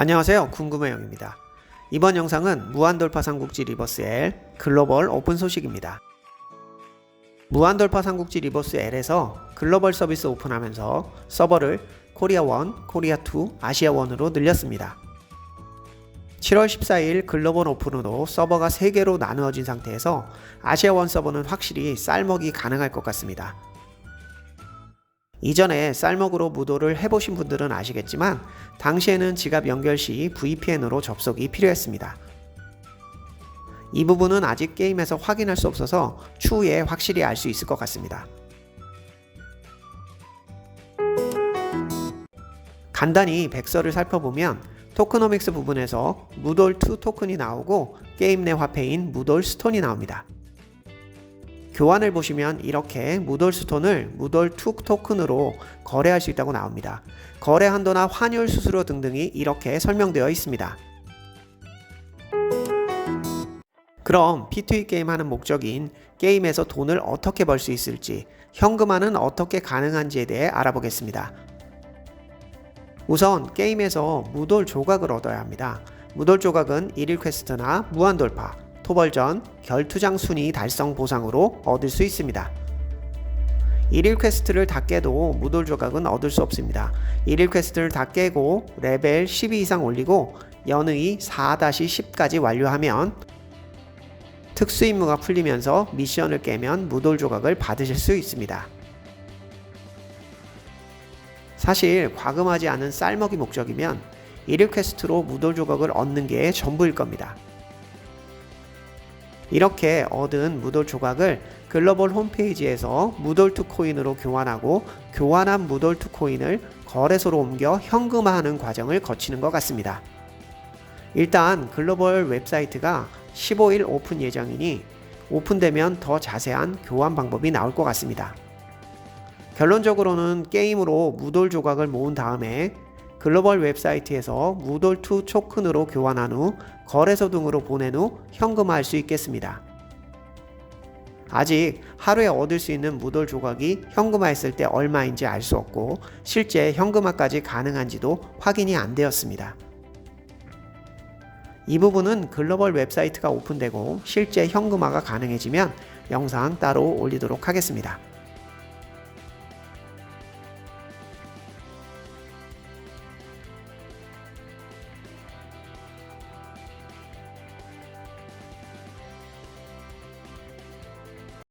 안녕하세요. 궁금해영입니다. 이번 영상은 무한돌파 삼국지 리버스 L 글로벌 오픈 소식입니다. 무한돌파 삼국지 리버스 L에서 글로벌 서비스 오픈하면서 서버를 코리아 1, 코리아 2, 아시아 1으로 늘렸습니다. 7월 14일 글로벌 오픈으로 서버가 3개로 나누어진 상태에서 아시아 1 서버는 확실히 쌀먹이 가능할 것 같습니다. 이전에 쌀먹으로 무도를 해보신 분들은 아시겠지만 당시에는 지갑 연결 시 VPN으로 접속이 필요했습니다. 이 부분은 아직 게임에서 확인할 수 없어서 추후에 확실히 알 수 있을 것 같습니다. 간단히 백서를 살펴보면 토크노믹스 부분에서 무돌2 토큰이 나오고 게임 내 화폐인 무돌 스톤이 나옵니다. 교환을 보시면 이렇게 무돌 스톤을 무돌 투 토큰으로 거래할 수 있다고 나옵니다. 거래 한도나 환율 수수료 등등이 이렇게 설명되어 있습니다. 그럼 P2E 게임 하는 목적인 게임에서 돈을 어떻게 벌 수 있을지, 현금화는 어떻게 가능한지에 대해 알아보겠습니다. 우선 게임에서 무돌 조각을 얻어야 합니다. 무돌 조각은 1일 퀘스트나 무한 돌파, 토벌전, 결투장 순위 달성 보상으로 얻을 수 있습니다. 1일 퀘스트를 다 깨도 무돌 조각은 얻을 수 없습니다. 1일 퀘스트를 다 깨고 레벨 12 이상 올리고 연의 4-10까지 완료하면 특수 임무가 풀리면서 미션을 깨면 무돌 조각을 받으실 수 있습니다. 사실 과금하지 않은 쌀먹이 목적이면 1일 퀘스트로 무돌 조각을 얻는 게 전부일 겁니다. 이렇게 얻은 무돌 조각을 글로벌 홈페이지에서 무돌투 코인으로 교환하고 교환한 무돌투 코인을 거래소로 옮겨 현금화하는 과정을 거치는 것 같습니다. 일단 글로벌 웹사이트가 15일 오픈 예정이니 오픈되면 더 자세한 교환 방법이 나올 것 같습니다. 결론적으로는 게임으로 무돌 조각을 모은 다음에 글로벌 웹사이트에서 무돌2 토큰으로 교환한 후 거래소 등으로 보낸 후 현금화할 수 있겠습니다. 아직 하루에 얻을 수 있는 무돌 조각이 현금화했을 때 얼마인지 알 수 없고 실제 현금화까지 가능한지도 확인이 안 되었습니다. 이 부분은 글로벌 웹사이트가 오픈되고 실제 현금화가 가능해지면 영상 따로 올리도록 하겠습니다.